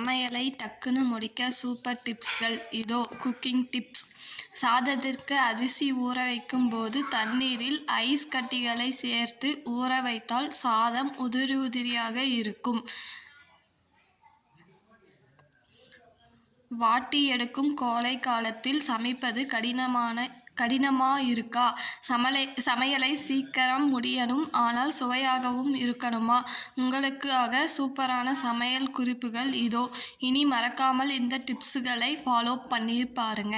சமையலை டக்குன்னு முடிக்க சூப்பர் டிப்ஸ்கள் இதோ குக்கிங் டிப்ஸ் சாதத்திற்கு அரிசி ஊற வைக்கும் போது தண்ணீரில் ஐஸ் கட்டிகளை சேர்த்து ஊற வைத்தால் சாதம் உதிரி உதிரியாக இருக்கும். வாட்டி எடுக்கும் கோடை காலத்தில் சமைப்பது கடினமான கடினமாக இருக்கா? சமலை சமையலை சீக்கிரம் முடியணும். ஆனால் சுவையாகவும் இருக்கணுமா? உங்களுக்காக சூப்பரான சமையல் குறிப்புகள் இதோ. இனி மறக்காமல் இந்த டிப்ஸுகளை ஃபாலோ பண்ணி பாருங்க.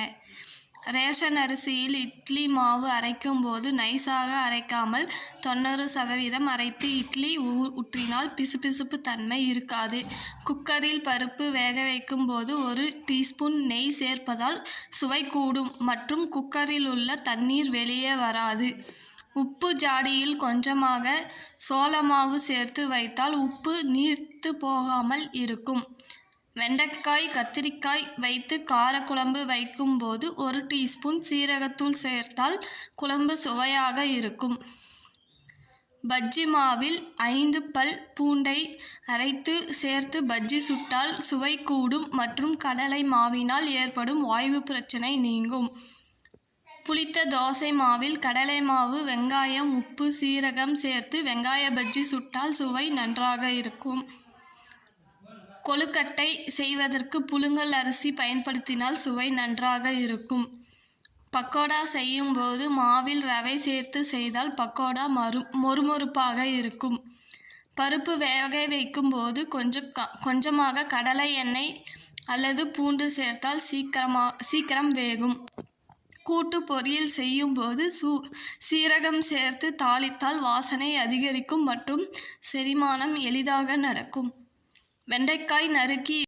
ரேஷன் அரிசியில் இட்லி மாவு அரைக்கும் போது நைஸாக அரைக்காமல் தொண்ணூறு சதவீதம் அரைத்து இட்லி ஊ ஊற்றினால் பிசுபிசுப்பு தன்மை இருக்காது. குக்கரில் பருப்பு வேக வைக்கும் போது ஒரு டீஸ்பூன் நெய் சேர்ப்பதால் சுவை கூடும் மற்றும் குக்கரில் உள்ள தண்ணீர் வெளியே வராது. உப்பு ஜாடியில் கொஞ்சமாக சோள மாவு சேர்த்து வைத்தால் உப்பு நீர்த்து போகாமல் இருக்கும். வெண்டைக்காய் கத்திரிக்காய் வைத்து காரக்குழம்பு வைக்கும்போது ஒரு டீஸ்பூன் சீரகத்தூள் சேர்த்தால் குழம்பு சுவையாக இருக்கும். பஜ்ஜி மாவில் ஐந்து பல் பூண்டை அரைத்து சேர்த்து பஜ்ஜி சுட்டால் சுவை கூடும் மற்றும் கடலை மாவினால் ஏற்படும் வாய்வு பிரச்சனை நீங்கும். புளித்த தோசை மாவில் கடலை மாவு வெங்காயம் உப்பு சீரகம் சேர்த்து வெங்காய பஜ்ஜி சுட்டால் சுவை நன்றாக இருக்கும். கொழுக்கட்டை செய்வதற்கு புழுங்கல் அரிசி பயன்படுத்தினால் சுவை நன்றாக இருக்கும். பக்கோடா செய்யும்போது மாவில் ரவை சேர்த்து செய்தால் பக்கோடா மறு மொறுமொறுப்பாக இருக்கும். பருப்பு வேக வைக்கும்போது கொஞ்சம் க கொஞ்சமாக கடலை எண்ணெய் அல்லது பூண்டு சேர்த்தால் சீக்கிரமாக சீக்கிரம் வேகும். கூட்டு பொரியல் செய்யும்போது சூ சீரகம் சேர்த்து தாளித்தால் வாசனை அதிகரிக்கும் மற்றும் செரிமானம் எளிதாக நடக்கும். வெண்டைக்காய் நறுக்கி